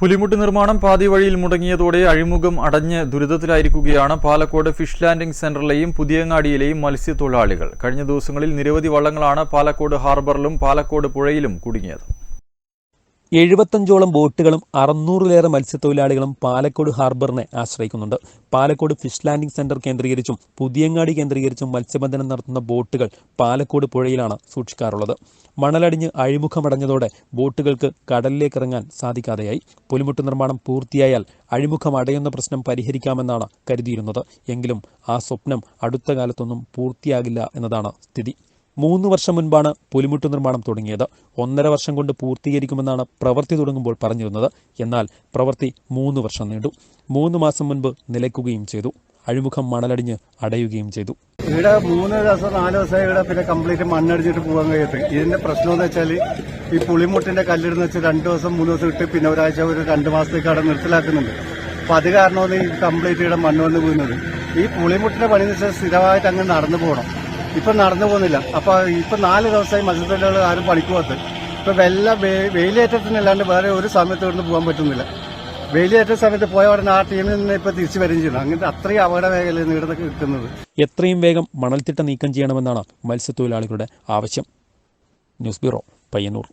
പുലിമുട്ട് നിർമ്മാണം പാതി വഴിയിൽ മുടങ്ങിയതോടെ അഴിമുഖം അടഞ്ഞ് ദുരിതത്തിലായിരിക്കുകയാണ് പാലക്കോട് ഫിഷ് ലാൻഡിംഗ് സെന്ററിലെയും പുതിയങ്ങാടിയിലെയും മത്സ്യത്തൊഴിലാളികൾ. കഴിഞ്ഞ ദിവസങ്ങളിൽ നിരവധി വള്ളങ്ങളാണ് പാലക്കോട് ഹാർബറിലും പാലക്കോട് പുഴയിലും കുടുങ്ങിയത്. എഴുപത്തഞ്ചോളം ബോട്ടുകളും അറുന്നൂറിലേറെ മത്സ്യത്തൊഴിലാളികളും പാലക്കോട് ഹാർബറിനെ ആശ്രയിക്കുന്നുണ്ട്. പാലക്കോട് ഫിഷ് ലാൻഡിംഗ് സെന്റർ കേന്ദ്രീകരിച്ചും പുതിയങ്ങാടി കേന്ദ്രീകരിച്ചും മത്സ്യബന്ധനം നടത്തുന്ന ബോട്ടുകൾ പാലക്കോട് പുഴയിലാണ് സൂക്ഷിക്കാറുള്ളത്. മണലടിഞ്ഞ് അഴിമുഖമടഞ്ഞതോടെ ബോട്ടുകൾക്ക് കടലിലേക്ക് ഇറങ്ങാൻ സാധിക്കാതെയായി. പുലിമുട്ട് നിർമ്മാണം പൂർത്തിയായാൽ അഴിമുഖം അടയുന്ന പ്രശ്നം പരിഹരിക്കാമെന്നാണ് കരുതിയിരുന്നത്. എങ്കിലും ആ സ്വപ്നം അടുത്ത കാലത്തൊന്നും പൂർത്തിയാകില്ല എന്നതാണ് സ്ഥിതി. മൂന്ന് വർഷം മുൻപാണ് പുലിമുട്ട് നിർമ്മാണം തുടങ്ങിയത്. ഒന്നര വർഷം കൊണ്ട് പൂർത്തീകരിക്കുമെന്നാണ് പ്രവൃത്തി തുടങ്ങുമ്പോൾ പറഞ്ഞിരുന്നത്. എന്നാൽ പ്രവൃത്തി മൂന്ന് വർഷം നീണ്ടു. മൂന്ന് മാസം മുൻപ് നിലയ്ക്കുകയും ചെയ്തു. അഴിമുഖം മണലടിഞ്ഞ് അടയുകയും ചെയ്തു. ഇവിടെ മൂന്ന് ദിവസം നാല് ദിവസം ഇവിടെ പിന്നെ കംപ്ലീറ്റ് മണ്ണടിച്ചിട്ട് പോകാൻ കഴിയത്ത് ഇതിന്റെ പ്രശ്നം എന്ന് വെച്ചാൽ ഈ പുളിമുട്ടിന്റെ കല്ലിടുന്ന വെച്ച് രണ്ട് ദിവസം മൂന്ന് ദിവസം ഇട്ട് പിന്നെ ഒരാഴ്ച ഒരു രണ്ട് മാസത്തേക്ക് അവിടെ നിർത്തലാക്കുന്നുണ്ട്. അപ്പൊ അത് കാരണമാണ് ഈ കംപ്ലീറ്റ് ഇവിടെ മണ്ണ് വന്ന് വീഴുന്നത് ഈ പുളിമുട്ടിന്റെ പണി എന്ന് വെച്ചാൽ സ്ഥിരമായിട്ട് അങ്ങ് നടന്നു പോകണം ഇപ്പൊ നടന്നു പോകുന്നില്ല. അപ്പോൾ ഇപ്പൊ നാല് ദിവസമായി മത്സ്യത്തൊഴിലാളികൾ ആരും പണിക്ക് പോകത്ത്. ഇപ്പൊ വെല്ല വെയിലേറ്റത്തിനല്ലാണ്ട് വേറെ ഒരു സമയത്ത് ഇവിടുന്ന് പോകാൻ പറ്റുന്നില്ല. വെയിലേറ്റ സമയത്ത് പോയ ഉടനെ ആ ടീമിൽ നിന്ന് ഇപ്പൊ തിരിച്ചു വരികയും ചെയ്യണം അങ്ങനത്തെ അത്രയും അപകട മേഖലയിൽ കിട്ടുന്നത്. എത്രയും വേഗം മണൽത്തിട്ട നീക്കം ചെയ്യണമെന്നാണ് മത്സ്യത്തൊഴിലാളികളുടെ ആവശ്യം. News bureau Payyannur.